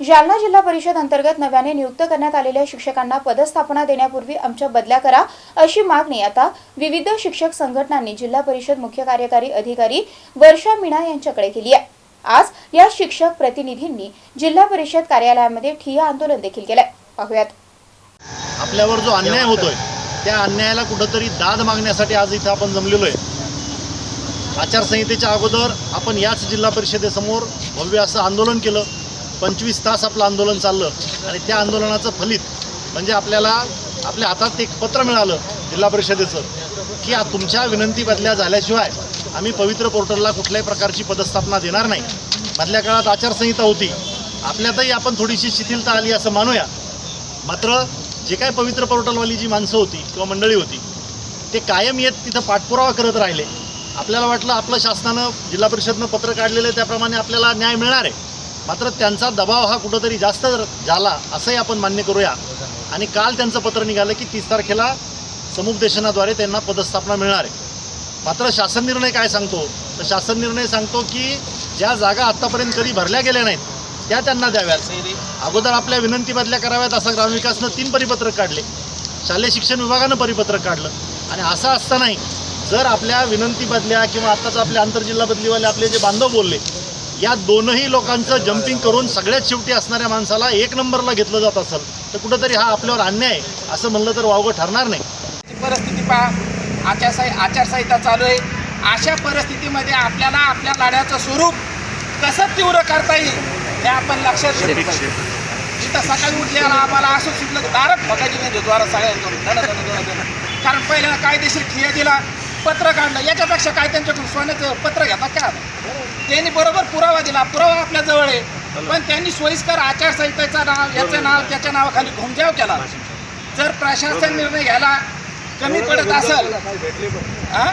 जालना जिल्हा परिषद अंतर्गत नव्याने नियुक्त करण्यात आलेल्या शिक्षकांना पदस्थापना देण्यापूर्वी आमच्या बदल्या करा अशी मागणी आता विविध शिक्षक संघटनांनी जिल्हा परिषद मुख्य कार्यकारी अधिकारी वर्षा मीणा यांच्याकडे केली आहे. आज या शिक्षक प्रतिनिधींनी जिल्हा परिषद कार्यालयामध्ये ठिय्या आंदोलन देखील केलंय. पाहूयात. आपल्यावर जो अन्याय होतोय त्या अन्यायाला कुठंतरी दाद मागण्यासाठी आज इथं आपण जमलेलो आहे आचारसंहितेच्या अगोदर आपण याच जिल्हा परिषदेसमोर भव्य असं आंदोलन केलं. पंचवीस तास आपलं आंदोलन चाललं आणि त्या आंदोलनाचं फलित म्हणजे आपल्याला आपल्या हातात एक पत्र मिळालं जिल्हा परिषदेचं की तुमच्या विनंती बदल्या झाल्याशिवाय आम्ही पवित्र पोर्टलला कुठल्याही प्रकारची पदस्थापना देणार नाही. मधल्या काळात आचारसंहिता होती. आपल्यातही आपण थोडीशी शिथिलता आली असं मानूया. मात्र जे काय पवित्र पोर्टलवाली जी माणसं होती किंवा मंडळी होती ते कायम येत तिथं पाठपुरावा करत राहिले. आपल्याला वाटलं आपलं शासनानं जिल्हा परिषदनं पत्र काढलेलं आहे त्याप्रमाणे आपल्याला न्याय मिळणार आहे. मात्र त्यांचा दबाव हा कुठंतरी जास्त झाला असंही आपण मान्य करूया. आणि काल त्यांचं पत्र निघालं की तीस तारखेला समुपदेशनाद्वारे त्यांना पदस्थापना मिळणार आहे. मात्र शासन निर्णय काय सांगतो? तर शासन निर्णय सांगतो की ज्या जागा आत्तापर्यंत कधी भरल्या गेल्या नाहीत त्या त्यांना द्याव्यात. अगोदर आपल्या विनंती बदल्या कराव्यात असं ग्रामविकासनं तीन परिपत्रक काढले. शालेय शिक्षण विभागानं परिपत्रक काढलं. आणि असं असतानाही जर आपल्या विनंती बदल्या किंवा आत्ताच आपल्या आंतरजिल्हा बदलीवाले आपले जे बांधव बोलले या दोनही लोकांचं जम्पिंग करून सगळ्यात शेवटी असणाऱ्या माणसाला एक नंबरला घेतलं जात असेल तर कुठंतरी हा आपल्यावर अन्याय आहे असं म्हणलं तर वावगं ठरणार नाही. परिस्थिती पहा. आचारसंहि आचारसंहिता चालू आहे. अशा परिस्थितीमध्ये आपल्याला आपल्या लढ्याचं स्वरूप कसं तीव्र करता येईल हे आपण लक्षात घेतलं पाहिजे जिथं सकाळी उठल्याला आम्हाला असं सुटलं की दारात फकायची नाही द्वारा सगळ्यांकडून. कारण पहिल्यांदा कायदेशीर ठिया दिला. पत्र काढलं याच्यापेक्षा काय त्यांच्याकडून सोन्याचं पत्र घेतात का त्यांनी बरोबर पुरावा दिला. पुरावा आपल्या जवळ आहे. पण त्यांनी सोयीस्कर आचारसंहितेचं नाव याचं नाव त्याच्या नावाखाली घुमजाव केला. जर प्रशासन निर्णय घ्यायला कमी पडत असेल हा?